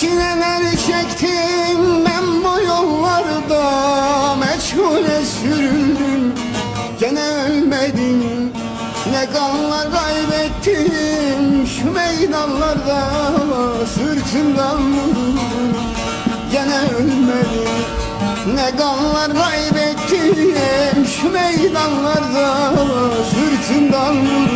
çileler çektim ben bu yollarda. Meçhule sürüldüm gene ölmedim. Ne kanlar kaybettim şu meydanlarda. Sırtımdan vuruldum gene ölmedim. Ne kanlar kaybettim şu meydanlarda. Sırtımdan vuruldum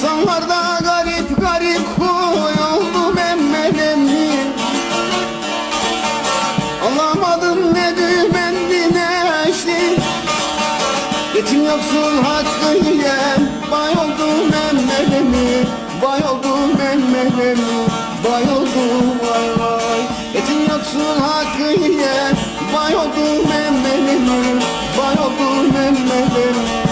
İnsanlarda garip garip huy oldu Mehmet Emin Alamadım ne düğmendi ne eşti Yetim yoksul hakkı yiyen Bay oldu Mehmet Emin Bay oldu Mehmet Emin Bay oldu vay vay. Yetim yoksul hakkı yiyen Bay oldu Mehmet Emin Bay oldu Mehmet Emin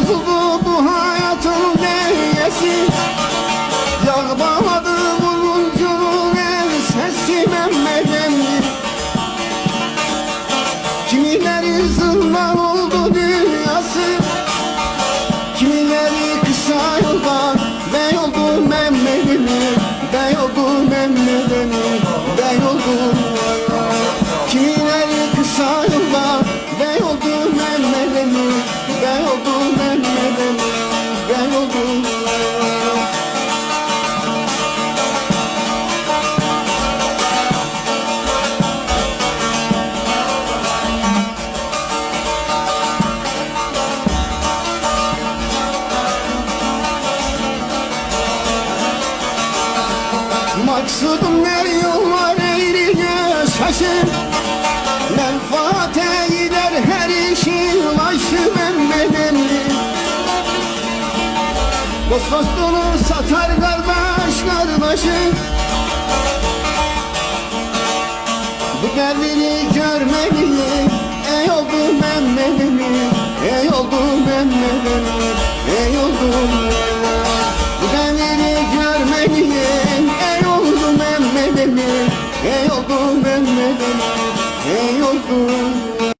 Bozuldu bu hayatın dengesi Yağ bağladı buluncunun el sesi Mehmet'im Kimileri zırlan oldu dünyası? Kimileri kısa yoldan Bey oldu Mehmet'im Bey oldu Mehmet'im Bey oldu Maksudum her yollar eğriye şaşır. Menfaate gider her işin başı Mehmet'im Dost dostunu satar kardeş kardeşi Bu derdini görmeli Ey oldu Mehmet'im Ey oldu Mehmet'im Ey oldu Mehmet'im Ey oldu